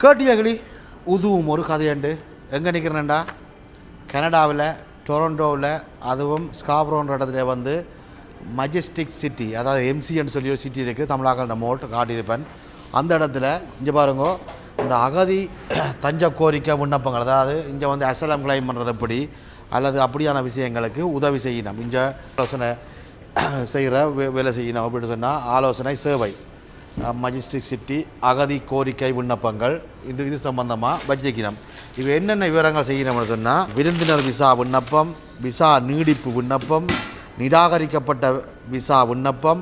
கேட்டியகளி உதுவும் ஒரு கதையண்டு. எங்கே நிற்கிறேன்டா கனடாவில் டொரண்டோவில் அதுவும் ஸ்காப்ரோன்ற இடத்துல வந்து மஜெஸ்டிக் சிட்டி அதாவது எம்சின்னு சொல்லி ஒரு சிட்டி இருக்குது தமிழாக்கள் மோல்ட் காட்டியிருப்பேன். அந்த இடத்துல இங்கே பாருங்க இந்த அகதி தஞ்ச கோரிக்கை விண்ணப்பங்கள் அதாவது இங்கே வந்து அசலம் கிளைம் பண்ணுறது எப்படி அல்லது அப்படியான விஷயங்களுக்கு உதவி செய்யணும். இங்கே ஆலோசனை செய்கிற வே- வேலை செய்யணும் அப்படின்னு சொன்னால் ஆலோசனை சேவை. மஜிஸ்ட்ரிக் சிட்டி அகதி கோரிக்கை விண்ணப்பங்கள். இது இது சம்பந்தமாக வச்சிருக்கணும் இது என்னென்ன விவரங்கள் செய்யணும்னு சொன்னால் விருந்தினர் விசா விண்ணப்பம் விசா நீடிப்பு விண்ணப்பம் நிராகரிக்கப்பட்ட விசா விண்ணப்பம்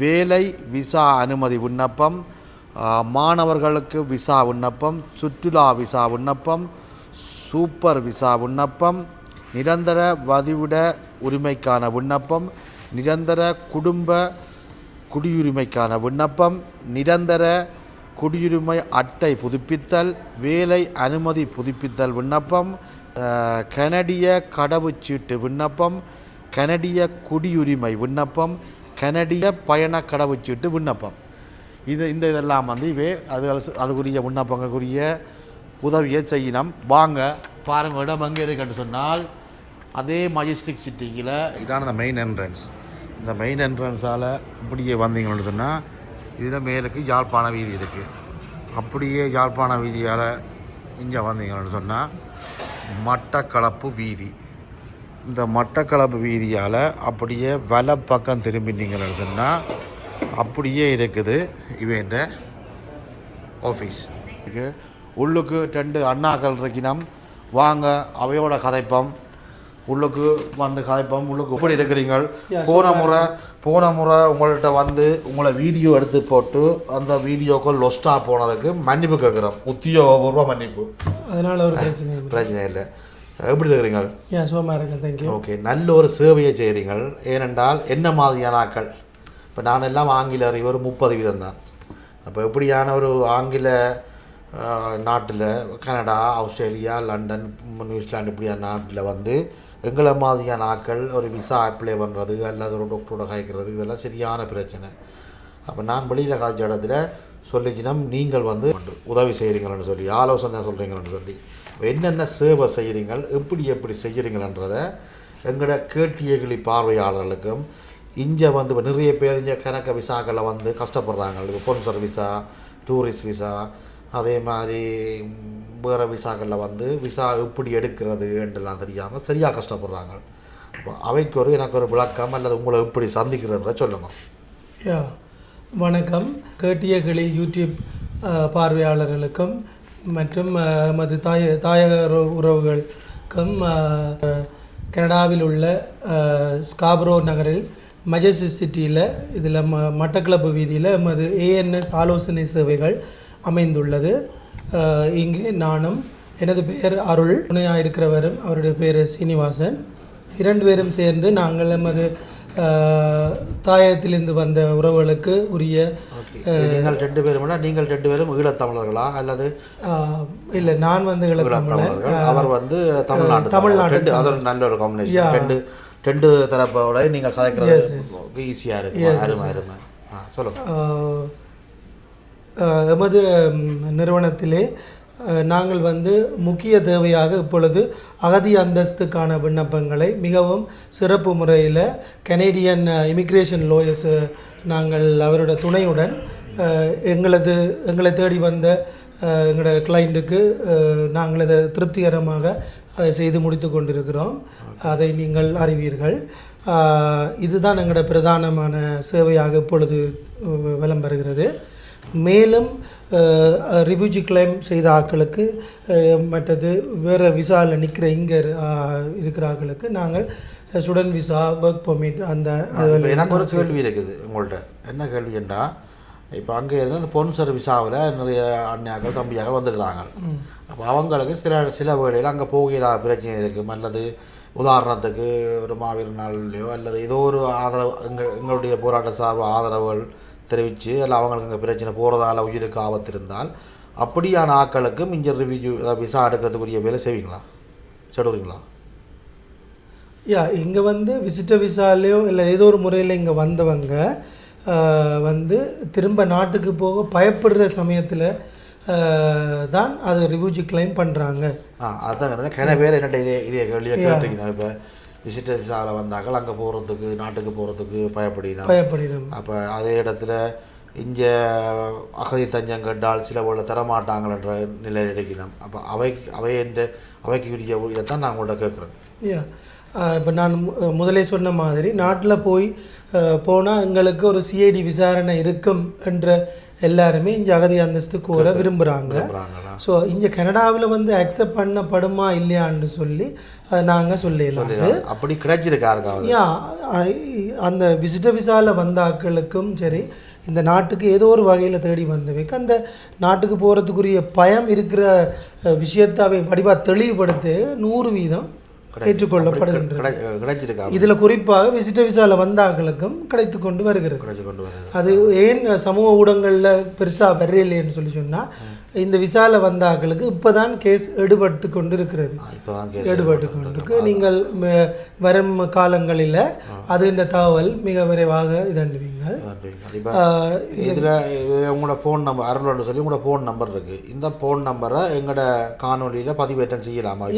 வேலை விசா அனுமதி விண்ணப்பம் மாணவர்களுக்கு விசா விண்ணப்பம் சுற்றுலா விசா விண்ணப்பம் சூப்பர் விசா விண்ணப்பம் நிரந்தர வதிவிட உரிமைக்கான விண்ணப்பம் நிரந்தர குடும்ப குடியுரிமைக்கான விண்ணப்பம் நிரந்தர குடியுரிமை அட்டை புதுப்பித்தல் வேலை அனுமதி புதுப்பித்தல் விண்ணப்பம் கனடிய கடவுச்சீட்டு விண்ணப்பம் கனடிய குடியுரிமை விண்ணப்பம் கனடிய பயண கடவுச்சீட்டு விண்ணப்பம். இது இந்த இதெல்லாம் வந்து இவே அது அதுக்குரிய விண்ணப்பங்களுக்குரிய உதவியை செய்யணும். வாங்க பாருங்கள் இடம் எங்கே இருக்குன்னு சொன்னால் அதே மஜிஸ்ட்ரிக் சிட்டியில் இதான மெயின் என்ட்ரன்ஸ் இந்த மெயின் என்ட்ரன்ஸால் இப்படியே வந்தீங்கன்னு சொன்னால் இதில் மேலுக்கு யாழ்ப்பாண வீதி இருக்குது அப்படியே யாழ்ப்பாண வீதியால் இங்கே வந்தீங்கன்னு சொன்னால் மட்டக்களப்பு வீதி. இந்த மட்டக்களப்பு வீதியால் அப்படியே வலை பக்கம் திரும்பினீங்கன்னு சொன்னால் அப்படியே இருக்குது இவன் ஆஃபீஸ் இருக்கு உள்ளுக்கு ரெண்டு அண்ணாக்கள் இருக்கணும் வாங்க அவையோட கதைப்பம். உள்ளுக்கு வந்து கதைப்போம் உள்ளுக்கு எப்படி இருக்கிறீங்கள் போன முறை போன முறை உங்கள்கிட்ட வந்து உங்களை வீடியோ எடுத்து போட்டு அந்த வீடியோக்கள் லொஸ்டாக போனதுக்கு மன்னிப்பு கேட்குறோம். உத்தியோகபூர்வ மன்னிப்பு. அதனால் ஒரு பிரச்சனை இல்லை. பிரச்சனை இல்லை. எப்படி இருக்கிறீங்கள் ஏன் சுகமாக இருக்கேன். தேங்க்யூ ஓகே நல்ல ஒரு சேவையை செய்கிறீங்கள் ஏனென்றால் என்ன மாதிரியான ஆட்கள்? இப்போ நான் எல்லாம் ஆங்கில அறிவு ஒரு முப்பது வீதம் தான். அப்போ எப்படியான ஒரு ஆங்கில நாட்டில் கனடா ஆஸ்திரேலியா லண்டன் நியூசிலாந்து இப்படியான நாட்டில் வந்து எங்களை மாதிரியான ஆட்கள் ஒரு விசா அப்ளை பண்ணுறது அல்லது ஒரு டாக்டரோட காய்க்கிறது இதெல்லாம் சரியான பிரச்சனை. அப்போ நான் வெளியில் காய்ச்ச இடத்துல சொல்லிக்கணும் நீங்கள் வந்து உதவி செய்கிறீங்கன்னு சொல்லி ஆலோசனை சொல்கிறீங்கன்னு சொல்லி. என்னென்ன சேவை செய்கிறீங்கள் எப்படி எப்படி செய்கிறீங்களன்றதை எங்களோட கேட்டியகிளி பார்வையாளர்களுக்கும் இங்கே வந்து இப்போ நிறைய பேர் இங்கே கணக்க விசாக்களில் வந்து கஷ்டப்படுறாங்க. இப்போ பொன்சர் விசா டூரிஸ்ட் விசா அதே மாதிரி வேறு விசாக்களில் வந்து விசா எப்படி எடுக்கிறது என்றெல்லாம் தெரியாமல் சரியாக கஷ்டப்படுறாங்க. அப்போ அவைக்கு ஒரு எனக்கு ஒரு விளக்கம் அல்லது உங்களை எப்படி சந்திக்கிறன்ற சொல்லுங்கள் யா வணக்கம். கேட்டியகளி யூடியூப் பார்வையாளர்களுக்கும் மற்றும் மது எமது தாய தாயக உறவு- உறவுகளுக்கும் கனடாவில் உள்ள ஸ்காப்ரோ நகரில் மஜஸ்டி சிட்டியில் இதில் ம மட்டக்களப்பு வீதியில் எமது ஏஎன்எஸ் ஆலோசனை சேவைகள் அமைந்துள்ளது. இங்கே நானும் எனது பெயர் அருள். துணையாக இருக்கிறவரும் அவருடைய பேர் சீனிவாசன். இரண்டு பேரும் சேர்ந்து நாங்கள் எமது அஹ், தாயகத்திலிருந்து வந்த உறவுகளுக்கு உரிய நீங்கள் ரெண்டு பேரும் நீங்கள் ரெண்டு பேரும் ஈழத்தமிழர்களா அல்லது இல்லை நான் வந்து ஈழத்தமிழர்கள். அவர் வந்து தமிழ்நாடு ரெண்டு அது நல்ல ஒரு காம்பினேஷன் ரெண்டு ரெண்டு தரப்போட நீங்கள் கதைக்கிறது ஈஸியாக இருக்கும். அருமை அருமை. ஆ சொல்லுங்கள் எமது நிறுவனத்திலே நாங்கள் வந்து முக்கிய தேவையாக இப்பொழுது அகதி அந்தஸ்துக்கான விண்ணப்பங்களை மிகவும் சிறப்பு முறையில் கனேடியன் இமிக்ரேஷன் லோயர்ஸ் நாங்கள் அவரோட துணையுடன் எங்களது எங்களை தேடி வந்த எங்களோட கிளைண்ட்டுக்கு நாங்கள் அதை திருப்திகரமாக அதை செய்து முடித்து கொண்டிருக்கிறோம். அதை நீங்கள் அறிவீர்கள். இதுதான் எங்களோட பிரதானமான சேவையாக இப்பொழுது விளம்பருகிறது. மேலும் ரிவ்யூஜி கிளைம் செய்த ஆட்களுக்கு அஹ், மற்றது வேறு விசாவில் நிற்கிற இங்கே இருக்கிற ஆட்களுக்கு நாங்கள் ஸ்டூடெண்ட் விசா ஒர்க் பெர்மிட் அந்த எனக்கு ஒரு கேள்வி இருக்குது உங்கள்கிட்ட என்ன கேள்வின்னா இப்போ அங்கே இருந்து அந்த பொன்சர் விசாவில் நிறைய அண்ணியாக்கள் தம்பியாக்கள் வந்துடுறாங்க அப்போ அவங்களுக்கு சில சில வேளையில் அங்கே போகிற பிரச்சனை இருக்கும் அல்லது உதாரணத்துக்கு ஒரு மாவீர நாள்லையோ அல்லது ஏதோ ஒரு ஆதரவு எங்கள் எங்களுடைய போராட்ட சார்பு ஆதரவுகள் தெரிவித்து இல்லை அவங்களுக்கு அங்கே பிரச்சனை போகிறதால உயிருக்கு ஆபத்து இருந்தால் அப்படியான ஆட்களுக்கும் இங்கே ரிவ்யூ விசா எடுக்கிறதுக்குரிய வேலை செய்வீங்களா? செடுவீங்களா யா இங்கே வந்து விசிட்டர் விசாலையோ இல்லை ஏதோ ஒரு முறையில் இங்கே வந்தவங்க வந்து திரும்ப நாட்டுக்கு போக பயப்படுற சமயத்தில் தான் அது ரிவ்யூஜி கிளைம் பண்ணுறாங்க ஆ அதான். கிண பேர் என்னட்ட இதே இதே கேள்வியை கேட்டிருக்கீங்க இப்போ விசிட்டர் விசாவில் வந்தாக்கள் அங்கே போகிறதுக்கு நாட்டுக்கு போகிறதுக்கு பயப்படினா. பயப்படுது அப்போ அதே இடத்துல இங்கே அகதி தஞ்சம் கட்டால் சில போல தரமாட்டாங்கன்ற நிலையில் எடுக்கணும் அப்போ அவை அவை என்ற அவைக்கு இதைத்தான் நான் உங்கள்கிட்ட கேட்குறேன். இப்போ நான் மு- முதலே சொன்ன மாதிரி நாட்டில் போய் போனால் எங்களுக்கு ஒரு சிஐடி விசாரணை இருக்கும் என்ற எல்லாருமே இங்கே அகதி அந்தஸ்து கோர விரும்புகிறாங்க ஸோ இங்கே கனடாவில் வந்து அக்செப்ட் பண்ணப்படுமா இல்லையான்னு சொல்லி நாங்கள் சொல்லலாம் அப்படி கிடைச்சிருக்கு யாருக்காவது? யா அந்த விசிட்டர் விசாவில் வந்த ஆட்களுக்கும் சரி இந்த நாட்டுக்கு ஏதோ ஒரு வகையில் தேடி வந்தவைக்கு அந்த நாட்டுக்கு போகிறதுக்குரிய பயம் இருக்கிற அஹ், விஷயத்தை அவை வடிவாக தெளிவுபடுத்தி நூறு வீதம் கிடைச்சிருக்கா இதில் குறிப்பாக விசிட்டர் விசாவில் வந்த ஆட்களுக்கும் கிடைத்து கொண்டு வருகிறது. கிடைச்சி கொண்டு வருது அது ஏன் சமூக ஊடகங்களில் பெருசாக வரையில்லைன்னு சொல்லி சொன்னால் இந்த விசாவில் வந்த ஆட்களுக்கு இப்போ தான் கேஸ் எடுபட்டு கொண்டு இருக்கிறது ஈடுபட்டு கொண்டிருக்கு. நீங்கள் வரும் காலங்களில் அது இந்த தகவல் மிக விரைவாக இதண்டுவீங்கள் இதில் உங்களோட ஃபோன் நம்பர் அருள்னு சொல்லி உங்களோட ஃபோன் நம்பர் இருக்குது இந்த ஃபோன் நம்பரை எங்களோட காணொலியில் பதிவேற்றம் செய்யலாமா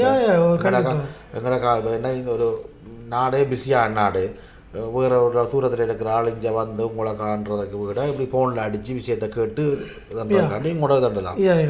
எங்களோட இப்போ என்ன இந்த ஒரு நாடே பிஸியான நாடு. வேறு ஒரு தூரத்தில் இருக்கிற ஆள் இங்கே வந்து உங்களை காண்றதுக்கு விட இப்படி ஃபோனில் அடித்து விஷயத்தை கேட்டு இதன்றதுக்காண்டி உங்களோட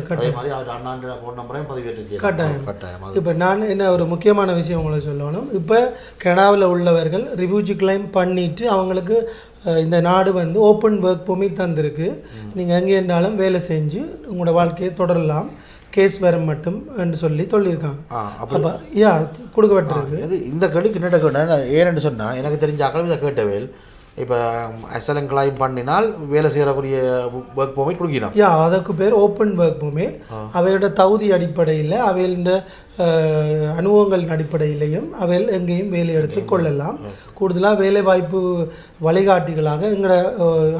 கட்ட- அதே மாதிரி அவர் அண்ணாண்ட ஃபோன் நம்பரையும் செய்யலாம் கட்டாயம். கட்டாயம் இப்போ நான் என்ன ஒரு முக்கியமான விஷயம் உங்களுக்கு சொல்லணும்? இப்போ கனடாவில் உள்ளவர்கள் ரிவ்யூஜி கிளைம் பண்ணிட்டு அவங்களுக்கு இந்த நாடு வந்து ஓப்பன் ஒர்க் பெர்மிட் தந்திருக்கு. நீங்கள் எங்கே இருந்தாலும் வேலை செஞ்சு உங்களோட வாழ்க்கையை தொடரலாம். கேஸ் வர மட்டும் என்று சொல்லி சொல்லியிருக்காங்க அப்போ யா கொடுக்கப்பட்டிருக்கு இது இந்த கேள்விக்கு என்ன கேட்டேன் ஏன்னு சொன்னால் எனக்கு தெரிஞ்ச அக்கலம் இதை கேட்டவேல் இப்போ அசலம் கிளைம் பண்ணினால் வேலை செய்யக்கூடிய ஒர்க் பெர்மிட் கொடுக்கணும். யா அதுக்கு பேர் ஓப்பன் ஒர்க் பெர்மிட் அவையோட தகுதி அடிப்படையில் அவையோட அனுபவங்களின் அடிப்படையிலையும் அவையில் எங்கேயும் வேலை எடுத்து கொள்ளலாம். கூடுதலாக வேலை வாய்ப்பு வழிகாட்டிகளாக எங்களோட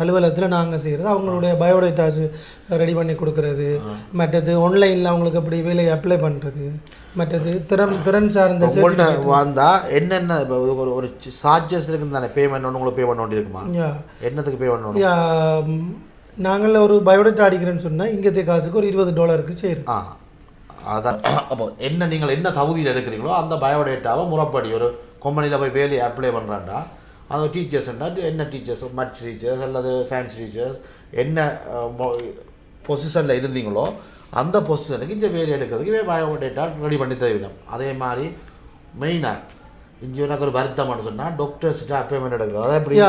அலுவலகத்தில் நாங்கள் செய்கிறது அவங்களுடைய பயோடேட்டாஸ் ரெடி பண்ணி கொடுக்கறது. மற்றது ஆன்லைனில் அவங்களுக்கு எப்படி வேலையை அப்ளை பண்ணுறது மற்றது திறன் திறன் சார்ந்த உங்கள்கிட்ட வந்தால் என்னென்ன இப்போ ஒரு ஒரு சார்ஜஸ் இருக்குது தானே? பேமெண்ட் ஒன்று உங்களுக்கு பே பண்ண வேண்டியிருக்குமா? என்னத்துக்கு பே பண்ணணும்? நாங்கள் ஒரு பயோடேட்டா அடிக்கிறேன்னு சொன்னால் இங்கத்திய காசுக்கு ஒரு இருபது டாலருக்கு சேரும். ஆ. அதான். அப்போ என்ன நீங்கள் என்ன தகுதியில் எடுக்கிறீங்களோ அந்த பயோடேட்டாவை முறைப்படி ஒரு கம்பெனியில் போய் வேலையை அப்ளை பண்ணுறாண்டா அது டீச்சர்ஸ்ன்றா என்ன டீச்சர்ஸ் மேத்ஸ் டீச்சர்ஸ் அல்லது சயின்ஸ் டீச்சர்ஸ் என்ன பொசிஷனில் இருந்தீங்களோ அந்த பொசிஷனுக்கு இந்த வேலை எடுக்கிறதுக்கு பயோடேட்டா ரெடி பண்ணி தருவிடும் அதே மாதிரி மெயினாக இங்கே எனக்கு ஒரு வருத்தம்னு சொன்னால் டாக்டர்ஸ்கிட்ட அப்பாயின்மெண்ட் எடுக்கிறது. அதாவது எப்படியா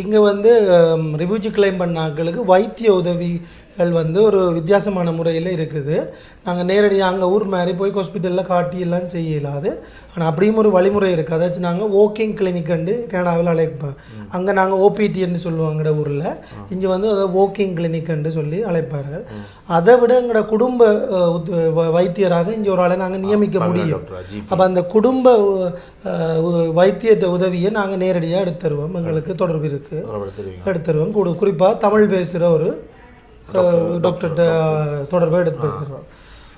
இங்கே வந்து ரிவ்யூஜி கிளைம் பண்ண ஆட்களுக்கு வைத்திய உதவி வந்து ஒரு வித்தியாசமான முறையில் இருக்குது. நாங்கள் நேரடியாக அங்கே ஊர் மாதிரி போய் ஹாஸ்பிட்டலில் காட்டி எல்லாம் செய்ய இயலாது ஆனால் அப்படியும் ஒரு வழிமுறை இருக்குது அதாச்சும் நாங்கள் ஓக்கிங் கிளினிக்ண்டு கனடாவில் அழைப்போம். அங்கே நாங்கள் ஓபிடின்னு சொல்லுவாங்கட ஊரில். இங்கே வந்து அதை ஓக்கிங் கிளினிக்ன்னு சொல்லி அழைப்பார்கள். அதை விட எங்களோட குடும்ப வைத்தியராக இங்கே ஒரு ஆளை நாங்கள் நியமிக்க முடியும். அப்போ அந்த குடும்ப வைத்தியத்த உதவியை நாங்கள் நேரடியாக எடுத்து தருவோம் எங்களுக்கு தொடர்பு இருக்குது தெரியுங்க. எடுத்து தருவோம் கூட குறிப்பாக தமிழ் பேசுகிற ஒரு டாக்டர்கிட்ட தொடர்பை எடுத்து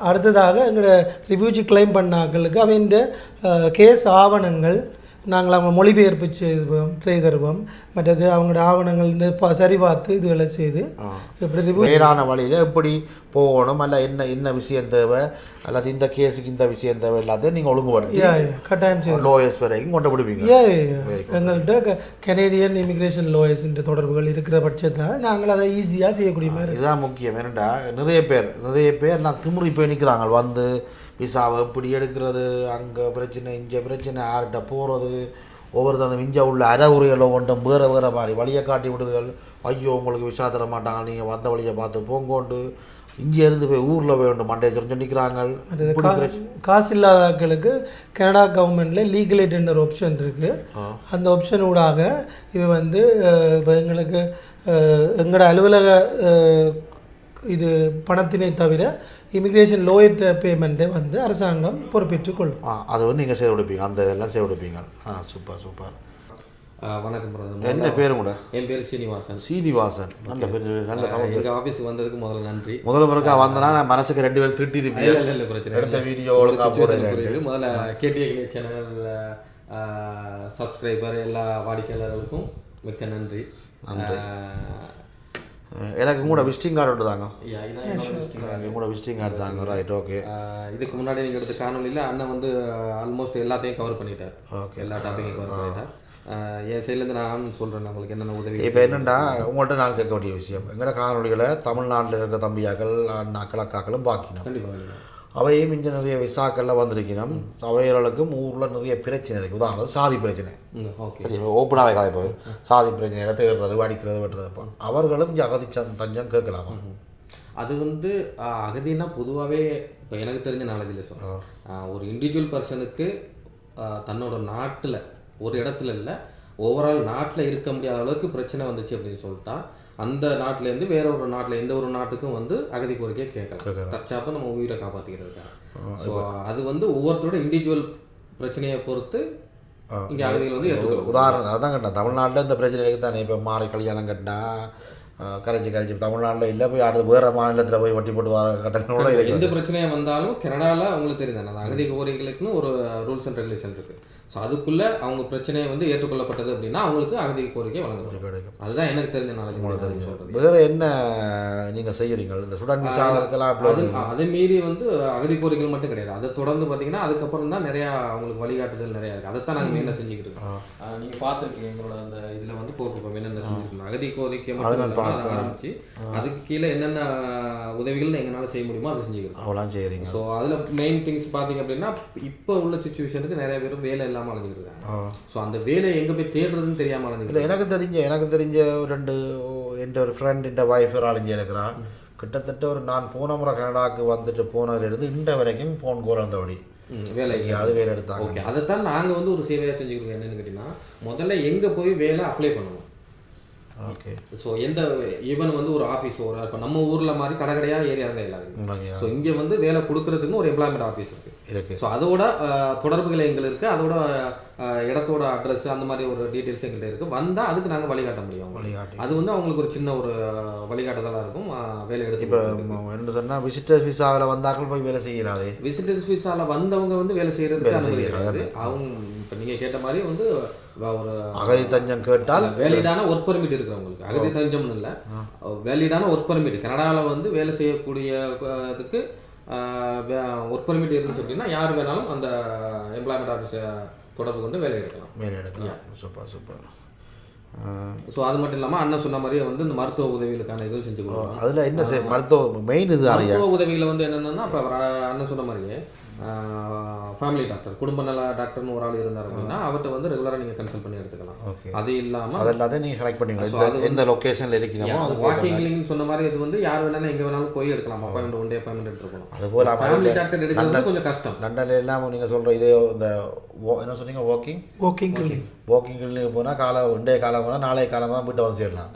அடுத்ததாக எங்களோட ரிவ்யூஜி கிளைம் பண்ணாக்களுக்கு அவங்க கேஸ் ஆவணங்கள் நாங்கள் அவங்க மொழிபெயர்ப்பு செய்வோம் செய்து தருவோம் மற்றது அவங்களோட ஆவணங்கள் சரி பார்த்து இதுகளை செய்து இப்படி நேரான வழியில் எப்படி போகணும்? அல்ல என்ன என்ன விஷயம் தேவை? அல்லது இந்த கேஸுக்கு இந்த விஷயம் தேவை? எல்லாத்தையும் நீங்கள் ஒழுங்குபடுத்தி கட்டாயம் செய்வோம் லோயர்ஸ் வரைக்கும் கொண்டு விடுவீங்க ஏ எங்கள்கிட்ட கனேடியன் இமிக்ரேஷன் லோயர்ஸ் தொடர்புகள் இருக்கிற பட்சத்தில் நாங்கள் அதை ஈஸியாக செய்யக்கூடிய மாதிரி இதுதான் முக்கியம். ஏனண்டா நிறைய பேர் நிறைய பேர் நான் திமுறி போய் நிற்கிறாங்க வந்து விசாவை எப்படி எடுக்கிறது? அங்கே பிரச்சனை இங்கே பிரச்சனை யார்கிட்ட போகிறது ஒவ்வொருத்தரும் இங்கே உள்ள அறவுரைகளை ஒன்றும் வேறு வேறு மாதிரி வழியை காட்டி விடுதல். ஐயோ உங்களுக்கு விசா தர மாட்டாங்க. நீங்கள் வந்த வழியை பார்த்து போங்கோண்டு. இங்கே இருந்து போய் ஊரில் போய் ஒன்று மண்டையை தெரிஞ்சு நிற்கிறாங்க இப்படி காசு இல்லாதாக்களுக்கு கனடா கவர்மெண்ட்டில் லீகல் எய்டுன்ற ஆப்ஷன் இருக்குது அந்த ஆப்ஷன் ஊடாக இவ வந்து இப்ப எங்களுக்கு எங்களோட அலுவலக இது பணத்தினை தவிர இமிக்ரேஷன் லோயர் பேமெண்ட்டை வந்து அரசாங்கம் பொறுப்பேற்றுக் கொள்ளும். ஆ அது வந்து நீங்கள் செய்து கொடுப்பீங்க. அந்த இதெல்லாம் செய்து கொடுப்பீங்க. ஆ சூப்பர் சூப்பர். வணக்கம் பிரதமர் என்ன பேரும் கூட? என் பேர் சீனிவாசன். சீனிவாசன். நல்ல பேர் நல்ல தமிழ் எங்கள் ஆஃபீஸுக்கு வந்ததுக்கு முதல்ல நன்றி. முதல் முறைக்கா வந்தனா நான் மனசுக்கு ரெண்டு பேரும் திட்டி இல்லை இல்லை இல்லை பிரச்சனை எடுத்த இல்லை. வீடியோ முதல்ல கேடிஏ சேனல் சப்ஸ்கிரைபர் எல்லா வாடிக்கையாளர்களுக்கும் மிக்க நன்றி. அஹ் எனக்கு கூட விசிட்டிங் கார்டு ஒன்று தாங்க. எனக்கு கூட விசிட்டிங் கார்டு தாங்க ரைட் ஓகே இதுக்கு முன்னாடி நீங்கள் எடுத்த காணொலியில் அண்ணன் வந்து ஆல்மோஸ்ட் எல்லாத்தையும் கவர் பண்ணிட்டார். ஓகே எல்லா டாப்பிக்கையும் கவர் பண்ணிட்டார். என் சைட்லேருந்து நான் சொல்கிறேன் உங்களுக்கு என்னென்ன உதவி இப்போ என்னென்னா உங்கள்கிட்ட நான் கேட்க வேண்டிய விஷயம். எங்களோட காணொலிகளை தமிழ்நாட்டில் இருக்கிற தம்பியாக்கள் அண்ணாக்கள் அக்காக்களும் பார்க்கணும் கண்டிப்பாக அவையும் இங்கே நிறைய விசாக்கள்லாம் வந்திருக்கணும். அவைகளுக்கும் ஊரில் நிறைய பிரச்சனை இருக்குது உதாரணம் சாதி பிரச்சனை. சரி ஓப்பனாகவே காய்ப்பது சாதி பிரச்சனை தேடுறது அடிக்கிறது வெட்டுறது அப்போ அவர்களும் இங்கே அகதி தஞ்சம் கேட்கலாமா? அது வந்து ஆஹ், அகதின்னா பொதுவாகவே இப்போ எனக்கு தெரிஞ்ச நாலேஜில் சொல்கிறேன் ஒரு இண்டிவிஜுவல் பர்சனுக்கு தன்னோட நாட்டில் ஒரு இடத்துல இல்லை ஓவரால் நாட்டில் இருக்க முடியாத அளவுக்கு பிரச்சனை வந்துச்சு அப்படின்னு சொல்லிட்டா அந்த நாட்டிலேருந்து வேற ஒரு நாட்டில் எந்த ஒரு நாட்டுக்கும் வந்து அகதி கோரிக்கை கேட்கலாம் தற்சாப்ப நம்ம உயிரை காப்பாற்றிக்கிறதுக்காக ஸோ அது வந்து ஒவ்வொருத்தரோட இண்டிவிஜுவல் பிரச்சனையை பொறுத்து இங்கே அகதிகள் வந்து உதாரணம் அதான் கட்டினேன் தமிழ்நாட்டில் இந்த பிரச்சனை இருக்குது தானே? இப்போ மாறி கல்யாணம் கட்டினா கரைச்சி கரைச்சி தமிழ்நாட்டில் இல்லை போய் அடுத்து வேறு மாநிலத்தில் போய் வட்டி போட்டு வர கட்டணங்களோட இருக்குது எந்த பிரச்சனையா வந்தாலும் கனடாவில் அவங்களுக்கு தெரியும் தானே? அகதி கோரிக்கைகளுக்குன்னு ஒரு ரூல்ஸ் அண்ட் ரெகுலேஷன் இருக்கு. ஸோ அதுக்குள்ள அவங்க பிரச்சனையை வந்து ஏற்றுக்கொள்ளப்பட்டது அப்படின்னா அவங்களுக்கு அகதி கோரிக்கை வழங்கப்படும். கிடைக்கும் அதுதான் எனக்கு தெரிஞ்ச நாலேஜ் தெரிஞ்சு சொல்றது. வேறு என்ன நீங்கள் செய்கிறீங்க இந்த சுடன் விசா இருக்கலாம் அது அதை மீறி வந்து அகதி கோரிக்கைகள் மட்டும் கிடையாது. அதை தொடர்ந்து பார்த்தீங்கன்னா அதுக்கப்புறம் தான் நிறையா அவங்களுக்கு வழிகாட்டுதல் நிறையா இருக்குது அதைத்தான் நாங்கள் மெயினாக செஞ்சுக்கிட்டு இருக்கோம். ஆஹ் நீங்க பார்த்துருக்கீங்க எங்களோட அந்த இதில் வந்து போட்டிருக்கோம். என்னென்ன செஞ்சுருக்கோம் அகதி கோரிக்கை மட்டும் ஆரம்பிச்சு அதுக்கு கீழே என்னென்ன உதவிகள் எங்களால் செய்ய முடியுமோ அதை செஞ்சுக்கிறோம் அவ்வளோ செய்கிறீங்க ஸோ அதில் மெயின் திங்ஸ் பார்த்தீங்க அப்படின்னா இப்போ உள்ள சுச்சுவேஷனுக்கு நிறைய பேர் வேலை இல்லாமல் அலைஞ்சிட்டு இருக்காங்க. ஸோ அந்த வேலையை எங்கே போய் தேடுறதுன்னு தெரியாமல் அலைஞ்சிட்டு இல்லை எனக்கு தெரிஞ்ச எனக்கு தெரிஞ்ச ரெண்டு என் ஒரு ஃப்ரெண்ட் இந்த ஒய்ஃப் ஒரு ஆளுங்க இருக்கிறா. கிட்டத்தட்ட ஒரு நான் போன முறை கனடாவுக்கு வந்துட்டு போனதுலேருந்து இந்த வரைக்கும் ஃபோன் கோல் வந்தபடி ம், வேலை அது வேறு எடுத்தாங்க. ஓகே அதைத்தான் நாங்கள் வந்து ஒரு சேவையாக செஞ்சுக்கிறோம் என்னன்னு கேட்டிங்கன்னா முதல்ல எங்கே போய் வேலை அப்ளை பண்ணணும்? ஓகே. ஸோ எந்த ஈவன் வந்து ஒரு ஆஃபீஸ் ஒரு இப்போ நம்ம ஊரில் மாதிரி கடை கடையாக ஏறி இறங்க எல்லாருக்கும் ஸோ இங்கே வந்து வேலை கொடுக்கறதுக்குன்னு ஒரு எம்ப்ளாய்மெண்ட் ஆஃபீஸ் இருக்குது இருக்கு. ஸோ அதோட தொடர்புகள் எங்களுக்கு இருக்குது அதோட இடத்தோட அட்ரஸ் அந்த மாதிரி ஒரு டீட்டெயில்ஸ் எங்கள்கிட்ட இருக்குது வந்தால் அதுக்கு நாங்கள் வழிகாட்ட முடியும். வழிகாட்டி. அது வந்து அவங்களுக்கு ஒரு சின்ன ஒரு வழிகாட்டுதலாக இருக்கும். வேலை எடுத்து இப்போ என்ன சொன்னால் விசிட்டர்ஸ் விசாவில் வந்தாக்கள் போய் வேலை செய்கிறாதே. விசிட்டர்ஸ் விசால வந்தவங்க வந்து வேலை செய்யறதுக்கு வேலை அனுமதி கிடையாது அவங்க இப்போ நீங்கள் கேட்ட மாதிரி வந்து ஒரு அகதி தஞ்சம் கேட்டால் வேலிடான ஒர்க் பர்மிட் இருக்கிறவங்களுக்கு. அகதி தஞ்சம்னு இல்லை. வேலிடான ஒர்க் பர்மிட் கனடாவில் வந்து வேலை செய்யக்கூடிய இதுக்கு ஒர்க் பர்மிட் இருந்துச்சு அப்படின்னா யார் வேணாலும் அந்த எம்ப்ளாய்மெண்ட் ஆஃபீஸை தொடர்பு கொண்டு வேலை எடுக்கலாம். வேலை எடுக்கலாம். Super super. ஸோ அது மட்டும் இல்லாமல் அண்ணன் சொன்ன மாதிரியே வந்து இந்த மருத்துவ உதவிகளுக்கான இதுவும் செஞ்சு கொடுக்கலாம். அதில் என்ன மருத்துவ மெயின் இது மருத்துவ உதவிகளை வந்து என்னென்னா இப்போ அண்ணன் சொன்ன மாதிரியே ஃபேமிலி டாக்டர் குடும்ப நல டாக்டர்னு ஒரு ஆள் இருந்தார் அப்படின்னா அவர்கிட்ட வந்து ரெகுலராக நீங்கள் கன்சல்ட் பண்ணி எடுத்துக்கலாம். அது இல்லாமல் அதெல்லாம் நீங்கள் இந்த அது எந்த லொக்கேஷனில் இருக்கணுமோ அது வாக்கிங் சொன்ன மாதிரி இது வந்து யார் வேணாலும் எங்கே வேணாலும் போய் எடுக்கலாம். அப்பாயின்மெண்ட் ஒன் டே அப்பாயின்மெண்ட் எடுத்துட்டு போகலாம் அதுபோல் ஃபேமிலி டாக்டர் எடுக்கிறது வந்து கொஞ்சம் கஷ்டம். லண்டன்ல எல்லாம் நீங்கள் சொல்கிற இதே இந்த என்ன சொன்னீங்க? Walking walking clinic walking clinic போனால் காலை இன்றைய காலம் போனால் நாளைய காலமாக வீட்டை வந்து சேரலாம்.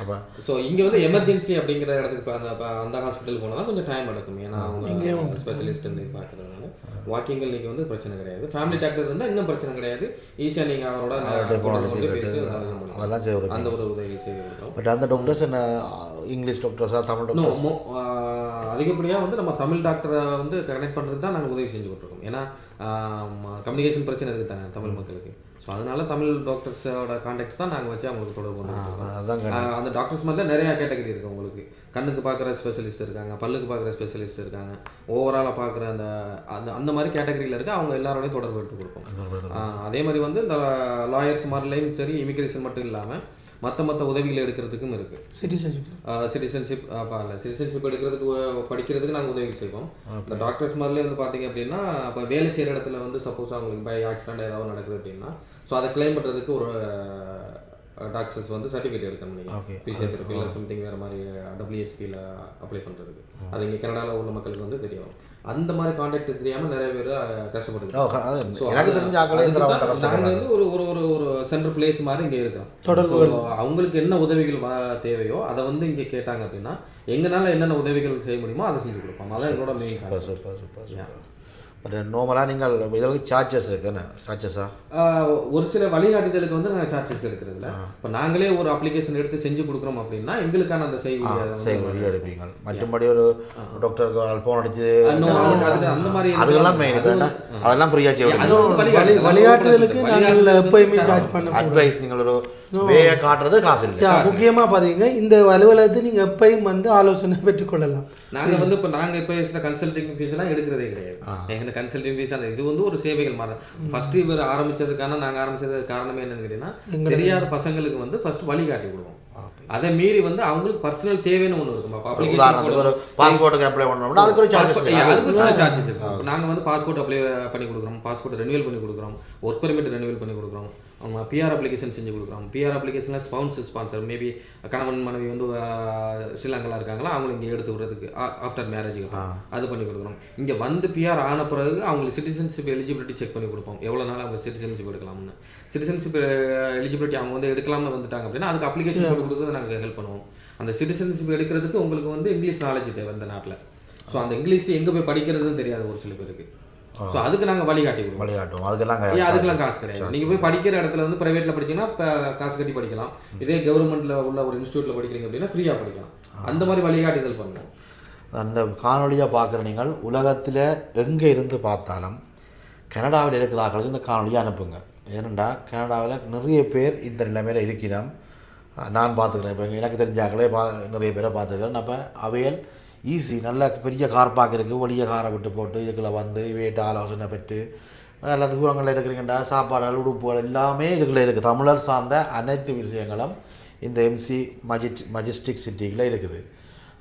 அப்போ ஸோ இங்கே வந்து எமர்ஜென்சி அப்படிங்கிற இடத்துக்கு இப்ப அந்த அந்த ஹாஸ்பிட்டல் போனால் கொஞ்சம் டைம் எடுக்கும். ஏன்னா அவங்க ஸ்பெஷலிஸ்ட் பார்க்குறதுனால. வாக்கிங் கிளினிக் வந்து பிரச்சனை கிடையாது. ஃபேமிலி டாக்டர் இருந்தால் இன்னும் பிரச்சனை கிடையாது. ஈஸியாக நீங்கள் அவரோட. அதெல்லாம் செய்ய அந்த ஒரு உதவி செய்து கொடுத்தோம் பட் அந்த டாக்டர்ஸ் என்ன இங்கிலீஷ் டாக்டர்ஸா தமிழ் ஆஹ் அதிகப்படியாக வந்து நம்ம தமிழ் டாக்டரை வந்து கனெக்ட் பண்ணுறதுக்கு தான் நாங்கள் உதவி செஞ்சு கொடுத்துருக்கோம் ஏன்னா கம்யூனிகேஷன் பிரச்சனை இருக்குது தானே தமிழ் மக்களுக்கு? ஸோ அதனால தமிழ் டாக்டர்ஸோட கான்டாக்ட்ஸ் தான் நாங்கள் வச்சு அவங்களுக்கு தொடர்பு. அதான் அந்த டாக்டர்ஸ் மாதிரிலாம் நிறையா கேட்டகரி இருக்குது உங்களுக்கு. கண்ணுக்கு பார்க்குற ஸ்பெஷலிஸ்ட் இருக்காங்க பல்லுக்கு பார்க்குற ஸ்பெஷலிஸ்ட் இருக்காங்க. ஓவராலாக பார்க்குற அந்த அந்த அந்த மாதிரி கேட்டகரியில் இருக்க அவங்க எல்லாரோடையும் தொடர்பு எடுத்து கொடுப்போம். அதே மாதிரி வந்து இந்த லாயர்ஸ் மாதிரிலையும் சரி இமிக்ரேஷன் மட்டும் இல்லாமல் மற்ற மற்ற உதவிகள் எடுக்கிறதுக்கும் இருக்குது சிட்டிசன்ஷிப் சிட்டிசன்ஷிப் இல்லை சிட்டிசன்ஷிப் எடுக்கிறதுக்கு படிக்கிறதுக்கு நாங்கள் உதவி செய்வோம். இந்த டாக்டர்ஸ் மாதிரிலே வந்து பார்த்தீங்க அப்படின்னா இப்போ வேலை செய்கிற இடத்துல வந்து சப்போஸ் அவங்களுக்கு பை ஆக்சிடென்ட் ஏதாவது நடக்குது அப்படின்னா ஸோ அதை கிளைம் பண்ணுறதுக்கு ஒரு டாக்டர்ஸ் வந்து சர்டிஃபிகேட் எடுக்கணும் நீங்கள் Okay. பிசியோதெரப்பி இல்லை சம்திங் வேறு மாதிரி டபிள்யூஎஸ்பியில் அப்ளை பண்ணுறதுக்கு அது இங்கே கனடாவில் உள்ள மக்களுக்கு வந்து தெரியும் அந்த மாதிரி கான்டாக்ட் தெரியாமல் நிறைய பேர் கஷ்டப்படுது எனக்கு தெரிஞ்ச நாங்க கஷ்டப்படுறாங்க. வந்து ஒரு ஒரு ஒரு ஒரு சென்ட்ரல் பிளேஸ் மாதிரி இங்கே இருக்கிறோம். தொடர்பு. அவங்களுக்கு என்ன உதவிகள் தேவையோ அதை வந்து இங்கே கேட்டாங்க அப்படின்னா எங்களால் என்னென்ன உதவிகள் செய்ய முடியுமோ அதை செஞ்சு கொடுப்போம் அதான் எங்களோட main super super super but நார்மலாக நீங்கள் இதற்கு சார்ஜஸ் இருக்கு? என்ன சார்ஜஸா ஒரு சில வழிகாட்டுதலுக்கு வந்து நாங்கள் சார்ஜஸ் எடுக்கிறதில்ல. இப்போ நாங்களே ஒரு அப்ளிகேஷன் எடுத்து செஞ்சு கொடுக்குறோம் அப்படின்னா எங்களுக்கான அந்த செய்தி வெளியே எடுப்பீங்க. மற்றபடி ஒரு டாக்டருக்கு ஃபோன் அடிச்சு அந்த மாதிரி அதெல்லாம் அதெல்லாம் ஃப்ரீயாக செய்ய அது வந்து வழி வழிகாட்டுதல். வழிகாட்டுதலுக்கு நாங்கள் எப்பயுமே சார்ஜ் பண்ண அட்வைஸ் நீங்கள் ஒரு வேயை காட்டுறது காசு இல்லை. முக்கியமாக பார்த்தீங்க இந்த அலுவலகத்தை நீங்கள் எப்பயும் வந்து ஆலோசனை பெற்றுக்கொள்ளலாம். நாங்க வந்து இப்போ நாங்க இப்போ சில கன்சல்டிங் ஃபீஸ் எல்லாம் எடுக்கிறதே கிடையாது. எங்க கன்சல்டிங் ஃபீஸ் அந்த இது வந்து ஒரு சேவைகள் மாதிரி ஃபர்ஸ்ட் இவர் ஆரம்பிச்சதுக்கான நாங்க ஆரம்பிச்சதுக்கு காரணமே என்னன்னு கேட்டீங்கன்னா தெரியாத பசங்களுக்கு வந்து ஃபர்ஸ்ட் வழிகாட்டி கொடுவோம் அதை மீறி வந்து அவங்களுக்கு பர்சனல் தேவைன்னு ஒன்று இருக்கும். உதாரணத்துக்கு ஒரு பாஸ்போர்ட்டுக்கு அப்ளை பண்ணோம்னா அதுக்கு ஒரு சார்ஜஸ் அதுக்கு ஒரு சார்ஜஸ் நாங்கள் வந்து பாஸ்போர்ட் அப்ளை பண்ணி கொடுக்குறோம். பாஸ்போர்ட் ரெனியூவல் பண்ணி கொடுக்குறோம். ஒர்க் பெர்மிட் ரெனியூவல் பண்ணி கொடுக்குறோம். அவங்க பிஆர் அப்ளிகேஷன் செஞ்சு கொடுக்குறோம். பிஆர் அப்ளிகேஷனில் ஸ்பவுன்ஸ் ஸ்பான்சர் மேபி கணவன் மனைவி வந்து ஆஹ், ஸ்ரீலங்கால இருக்காங்களா? அவங்களை இங்கே எடுத்து விடுறதுக்கு ஆஃப்டர் மேரேஜுக்கு அது பண்ணி கொடுக்குறோம் இங்கே வந்து பிஆர் ஆன பிறகு அவங்களுக்கு சிட்டிசன்ஷிப் எலிஜிபிலிட்டி செக் பண்ணி கொடுப்போம். எவ்வளோ நாள் அவங்க சிட்டிசன்ஷிப் எடுக்கலாம்னு. சிட்டிசன்ஷிப் எலிஜிபிலிட்டி அவங்க வந்து எடுக்கலாம்னு வந்துட்டாங்க அப்படின்னா அதுக்கு அப்ளிகேஷன் போட்டு கொடுக்குறது நாங்கள் ஹெல்ப் பண்ணுவோம். அந்த சிட்டிசன்ஷிப் எடுக்கிறதுக்கு உங்களுக்கு வந்து இங்கிலீஷ் நாலேஜ் தேவை இந்த நாட்டில். ஸோ அந்த இங்கிலீஷ் எங்கே போய் படிக்கிறதுன்னு தெரியாது ஒரு சில பேருக்கு. ஸோ அதுக்கு நாங்கள் வழிகாட்டி விளையாட்டும் அதுக்கெல்லாம். அதுக்கெல்லாம் காசு கிடையாது. நீங்கள் போய் படிக்கிற இடத்துல வந்து ப்ரைவேட்டில் படிச்சீங்கன்னா இப்போ காசு கட்டி படிக்கலாம். இதே கவர்மெண்ட்டில் உள்ள ஒரு இன்ஸ்டியூட்டில் படிக்கிறீங்க அப்படின்னா ஃப்ரீயாக படிக்கலாம். அந்த மாதிரி வழிகாட்டுதல் பண்ணுவோம். அந்த காணொளியாக பார்க்குற நீங்கள் உலகத்தில் எங்கே இருந்து பார்த்தாலும் கனடாவில் இருக்கிறார்களுக்கு இந்த காணொளியை அனுப்புங்க. ஏனெண்டா கனடாவில் நிறைய பேர் இந்த நிலைமையில் இருக்கிறோம் நான் பார்த்துக்கிறேன். இப்போ எனக்கு தெரிஞ்சாக்களே பா நிறைய பேரை பார்த்துக்கிறேன். அப்போ அவையல் ஈஸி நல்ல பெரிய கார் பார்க் இருக்குது ஒளிய காரை விட்டு போட்டு இதுக்குள்ளே வந்து இவையிட்ட ஆலோசனை பெற்று அல்லது தூரங்களில் எடுக்கிறீங்கண்டா சாப்பாடு உடுப்புகள் எல்லாமே இதுக்குள்ளே இருக்குது தமிழர் சார்ந்த அனைத்து விஷயங்களும் இந்த எம்சி மஜிட் மஜிஸ்டிக் சிட்டியில் இருக்குது.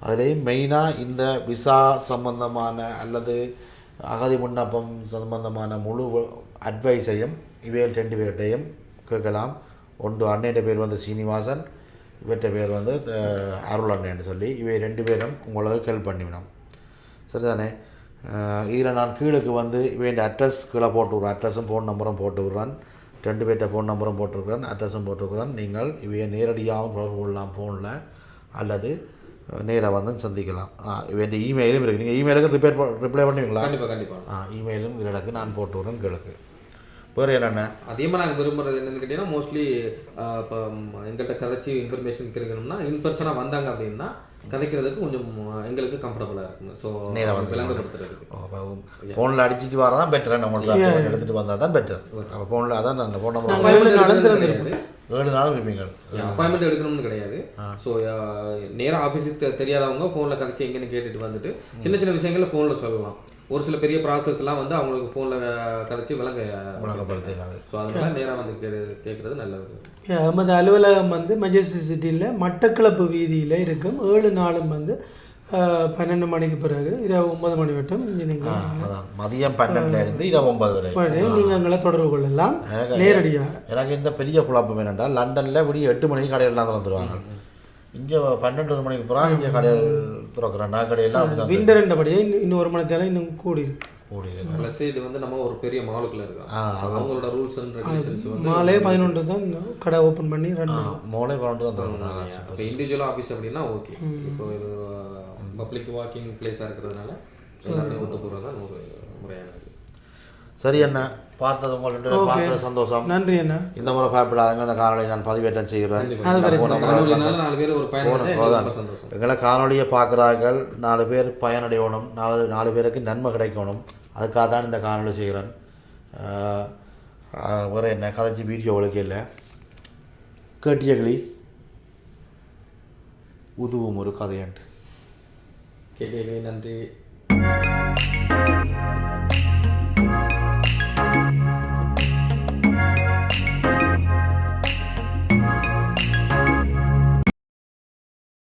அதுலேயும் மெயினாக இந்த விசா சம்பந்தமான அல்லது அகதி விண்ணப்பம் சம்பந்தமான முழு அட்வைஸையும் இவையில் ரெண்டு பேர்கிட்டையும் கேட்கலாம். ஒன்று அண்ணன் பேர் வந்து சீனிவாசன் இவற்ற பேர் வந்து அஹ், அருள் அண்ணன்னு சொல்லி இவை ரெண்டு பேரும் உங்களுக்கு ஹெல்ப் பண்ணிவிடும் சரிதானே? இதில் நான் கீழுக்கு வந்து இவன் அட்ரஸ் கீழே போட்டு விட்றேன். அட்ரஸும் ஃபோன் நம்பரும் போட்டு விட்றேன். ரெண்டு பேர்ட்ட ஃபோன் நம்பரும் போட்டிருக்கிறேன். அட்ரஸும் போட்டிருக்கிறேன். நீங்கள் இவையை நேரடியாகவும் தொடர்பு கொள்ளலாம் ஃபோனில் அல்லது நேராக வந்து சந்திக்கலாம். இவன் இமெயிலும் இருக்குது நீங்கள் இமெயிலுக்கு ரிப்பேர் ரிப்ளை பண்ணுவீங்களா? கண்டிப்பாக கண்டிப்பாக ஆ இமெயிலும் இதில் நான் போட்டு விட்றேன் கிழக்கு. வேறு என்னென்ன அதிகமாக நாங்கள் விரும்புறது என்னன்னு கேட்டிங்கன்னா மோஸ்ட்லி இப்போ எங்கள்கிட்ட கதைச்சி இன்ஃபர்மேஷன் கிடைக்கணும்னா இன் பர்சனாக வந்தாங்க அப்படின்னா கதைக்கிறதுக்கு கொஞ்சம் எங்களுக்கு கம்ஃபர்டபுளாக இருக்கும் ஸோ நேரா வந்து விளங்கப்படுத்துறதுக்கு ஃபோனில் அடிச்சிட்டு வரதான் பெட்டர் நம்மளுக்கு எடுத்துகிட்டு வந்தால் தான் பெட்டர் அப்போ ஃபோனில் அதான் நான் ஃபோன் நம்பர். ஏழு நாள் இருப்பீங்க. அப்பாயின்மெண்ட் எடுக்கணும்னு கிடையாது. ஸோ நேராக ஆஃபீஸுக்கு தெரியாதவங்க ஃபோனில் கதைச்சி எங்கன்னு கேட்டுட்டு வந்துட்டு சின்ன சின்ன விஷயங்களை ஃபோனில் சொல்லலாம். ஒரு சில பெரிய ப்ராசஸ்லாம் வந்து அவங்களுக்கு ஃபோனில் கதைச்சி விளங்க விளங்கப்படுத்திடாது ஸோ அதனால நேராக வந்து கே கேட்குறது நல்லது. எமது அலுவலகம் வந்து மெஜஸ்டிக் சிட்டியில் மட்டக்களப்பு வீதியில் இருக்கும். ஏழு நாளும் வந்து பன்னெண்டு மணிக்கு பிறகு இரவு ஒன்பது மணி வட்டம் அதான். மதியம் பன்னெண்டுல இருந்து இரவு ஒன்பது வரை. நீங்கள் எங்களை தொடர்பு கொள்ளலாம். நேரடியாக. எனக்கு இந்த பெரிய குழப்பம் என்னென்றால் லண்டனில் விடிய எட்டு மணிக்கு கடையெல்லாம் திறந்துருவாங்க. இங்கே பன்னெண்டு மணிக்கு பிறகு இங்கே கடையில் திறக்கிறேன். நான் கடையெல்லாம் விண்டர் என்றபடியே இன்னும் இன்னும் ஒரு மணி தேவை இன்னும் கூடி கூடியிருக்கு. ப்ளஸ் இது வந்து நம்ம ஒரு பெரிய மாலுக்குள்ள இருக்கோம் ஆ, அவங்களோட ரூல்ஸ் அண்ட் ரெகுலேஷன்ஸ் வந்து மாலே பதினொன்று தான் கடை ஓப்பன் பண்ணி ரன் மூளை பன்னெண்டு தான் திறக்கிறாங்க. இப்போ இண்டிவிஜுவல் ஆஃபீஸ் அப்படின்னா ஓகே இப்போ இது பப்ளிக் வாக்கிங் பிளேஸாக இருக்கிறதுனால எல்லாருமே ஒத்து போகிறது தான் ஒரு முறையானது. சரி என்ன பார்த்தது உங்கள்கிட்ட பார்த்தது சந்தோஷம். நன்றி அண்ணா. இந்த முறை பயப்படாதுங்க இந்த காணொலியை நான் பதிவேற்றம் செய்கிறேன். எங்களை காணொலியை பார்க்குறார்கள். நாலு பேர் பயனடையணும். நாலு நாலு பேருக்கு நன்மை கிடைக்கணும். அதுக்காக தான் இந்த காணொலி செய்கிறேன். வேற என்ன? கதைச்சி வீடியோ ஒழுக்க இல்லை. கேட்டிய கிளி உதுவும் ஒரு கதையன்ட்டு கேட்க நன்றி.